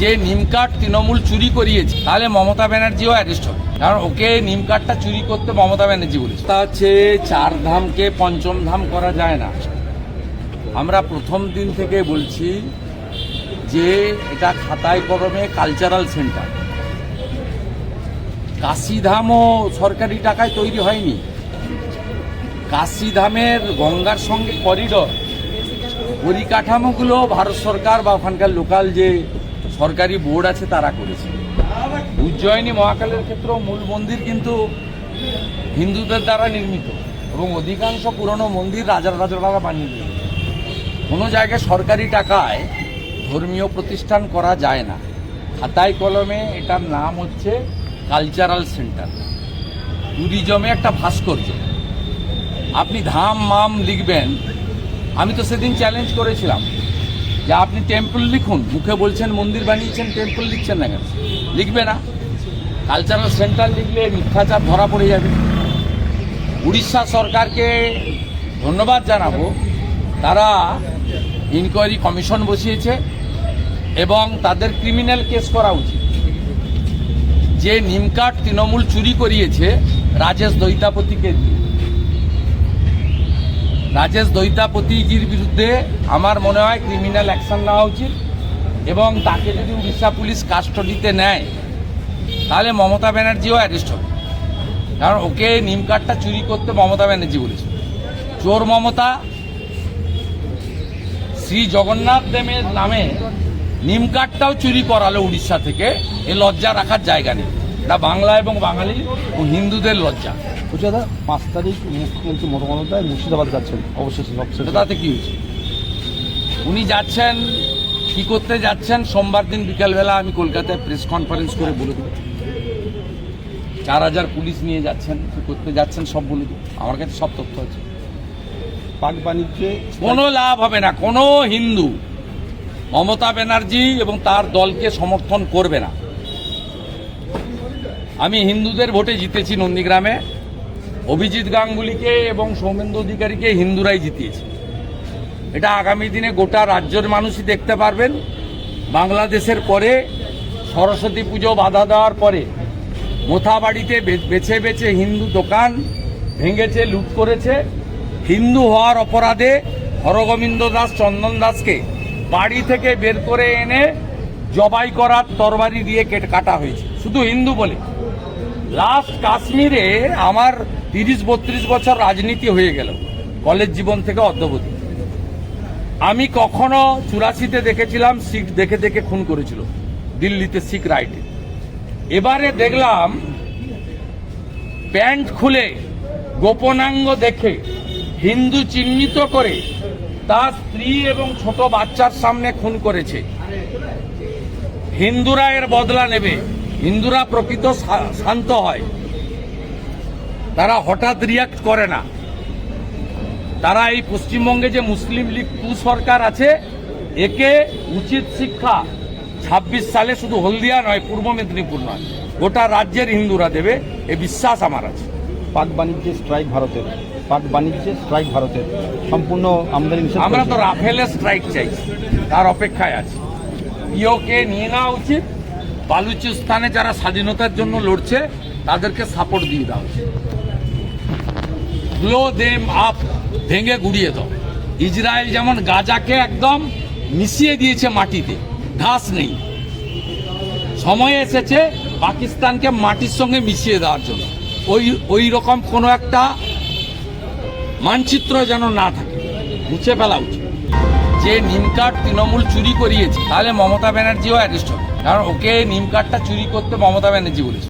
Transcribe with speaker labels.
Speaker 1: যে নিম কার্ড তৃণমূল চুরি করিয়েছে, তাহলে মমতা ব্যানার্জিও অ্যারেস্ট হবে। কারণ ওকে নিম কার্ডটা চুরি করতে মমতা ব্যানার্জি বলেছে। তা হচ্ছে চার ধামকে পঞ্চম ধাম করা যায় না। আমরা প্রথম দিন থেকে বলছি যে এটা খাতায় কলমে কালচারাল সেন্টার কাশিধামও সরকারি টাকায় তৈরি হয়নি। কাশিধামের গঙ্গার সঙ্গে করিডর পরিকাঠামোগুলো ভারত সরকার বা ওখানকার লোকাল যে সরকারি বোর্ড আছে, তারা করেছে। উজ্জয়িনী মহাকালের ক্ষেত্রেও মূল মন্দির কিন্তু হিন্দুদের দ্বারা নির্মিত এবং অধিকাংশ পুরনো মন্দির রাজার রাজারা বানিয়ে দিয়েছে। কোনো জায়গায় সরকারি টাকায় ধর্মীয় প্রতিষ্ঠান করা যায় না। খাতায় কলমে এটার নাম হচ্ছে কালচারাল সেন্টার। ট্যুরিজমে একটা ভাস্কর্য। আপনি ধাম মাম লিখবেন। আমি তো সেদিন চ্যালেঞ্জ করেছিলাম। যে আপনি টেম্পল লিখুন, মুখে বলছেন মন্দির বানিয়েছেন টেম্পল লিখছেন না কেন? লিখবে না। কালচারাল সেন্টার লিখলে মিথ্যাচার ধরা পড়ে যাবে। উড়িষ্যা সরকারকে ধন্যবাদ জানাব। তারা ইনকোয়ারি কমিশন বসিয়েছে এবং তাদের ক্রিমিনাল কেস করা উচিত। যে নিমকাট তৃণমূল চুরি করিয়েছে, রাজেশ দৈতাপতিকে দিয়ে। রাজেশ দৈতাপতিজির বিরুদ্ধে আমার মনে হয় ক্রিমিনাল অ্যাকশন নেওয়া উচিত এবং তাকে যদি উড়িষ্যা পুলিশ কাস্টডিতে নেয়, তাহলে মমতা ব্যানার্জিও অ্যারেস্ট হবে। কারণ ওকে নিম কার্ডটা চুরি করতে মমতা ব্যানার্জি বলেছে। চোর মমতা, শ্রী জগন্নাথ দেবের নামে নিম কার্ডটাও চুরি করালো উড়িষ্যা থেকে। এ লজ্জা রাখার জায়গা নেই। এটা বাংলা এবং বাঙালি ও হিন্দুদের লজ্জা।
Speaker 2: বলছি দাদা পাঁচ তারিখ মুখ্যমন্ত্রী মমতা বন্দ্যোপাধ্যায় মুর্শিদাবাদ যাচ্ছেন। অবশেষে সবশেষে
Speaker 1: তাতে কি হয়েছে? উনি যাচ্ছেন কি করতে যাচ্ছেন সোমবার দিন বিকালবেলা আমি কলকাতায় প্রেস কনফারেন্স করে বলে দেবো। চার হাজার পুলিশ নিয়ে যাচ্ছেন কি করতে যাচ্ছেন সব বলে দেবো। আমার কাছে সব তথ্য আছে।
Speaker 2: পাক বাণিজ্যে
Speaker 1: কোনো লাভ হবে না কোনো হিন্দু মমতা ব্যানার্জি এবং তার দলকে সমর্থন করবে না। আমি হিন্দুদের ভোটে জিতেছি নন্দীগ্রামে। অভিজিৎ গাঙ্গুলিকে এবং সৌমেন্দ্র অধিকারীকে হিন্দুরাই জিতিয়েছে। এটা আগামী দিনে গোটা রাজ্যের মানুষই দেখতে পারবেন। বাংলাদেশের পরে সরস্বতী পুজো বাধা দেওয়ার পরে মোথাবাড়িতে বেছে বেছে হিন্দু দোকান ভেঙেছে, লুট করেছে। হিন্দু হওয়ার অপরাধে হরগোবিন্দ দাস, চন্দন দাসকে বাড়ি থেকে বের করে এনে জবাই করার তরবারি দিয়ে কেটে কাটা হয়েছে। শুধু হিন্দু বলে। লাস্ট কাশ্মীরে আমার তিরিশ বত্রিশ বছর রাজনীতি হয়ে গেল, কলেজ জীবন থেকে অদ্যবধি। আমি কখনো চুরাশিতে দেখেছিলাম, শিখ দেখে দেখে খুন করেছিল, দিল্লিতে শিখ রাইটে এবারে দেখলাম, প্যান্ট খুলে, গোপনাঙ্গ দেখে, হিন্দু চিহ্নিত করে, তার স্ত্রী এবং ছোট বাচ্চার সামনে খুন করেছে। হিন্দুরা এর বদলা নেবে। হিন্দুরা প্রকৃত শান্ত হয়। তারা হঠাৎ রিয়াক্ট করে না। তারা এই পশ্চিমবঙ্গে যে মুসলিম লীগ কু সরকার আছে একে উচিত শিক্ষা। ছাব্বিশ সালে শুধু হলদিয়া নয় পূর্ব মেদিনীপুর নয় গোটা রাজ্যের হিন্দুরা দেবে। এ বিশ্বাস আমার আছে।
Speaker 2: পাক বাণিজ্যে স্ট্রাইক ভারতের। পাক বাণিজ্যে স্ট্রাইক ভারতের। সম্পূর্ণ আমদানি
Speaker 1: আমরা তো। রাফেলের স্ট্রাইক চাইছি। তার অপেক্ষায় আছি। ইওকে নিয়ে নেওয়া উচিত। বালুচিস্তানে যারা স্বাধীনতার জন্য লড়ছে, তাদেরকে সাপোর্ট দিয়ে দাও। ব্লো দেম আপ ভেঙে গুড়িয়ে দাও। ইসরায়েল যেমন গাজাকে একদম মিশিয়ে দিয়েছে মাটিতে, ঘাস নেই। সময় এসেছে পাকিস্তানকে মাটির সঙ্গে মিশিয়ে দেওয়ার জন্য। ওই ওই রকম কোনো একটা মানচিত্র যেন না থাকে। মুছে ফেলা উচিত। যে নিম কার্ড তৃণমূল চুরি করিয়েছে, তাহলে মমতা ব্যানার্জিও অ্যারেস্ট হবে। কারণ ওকে নিম কার্ডটা চুরি করতে মমতা ব্যানার্জি বলেছে।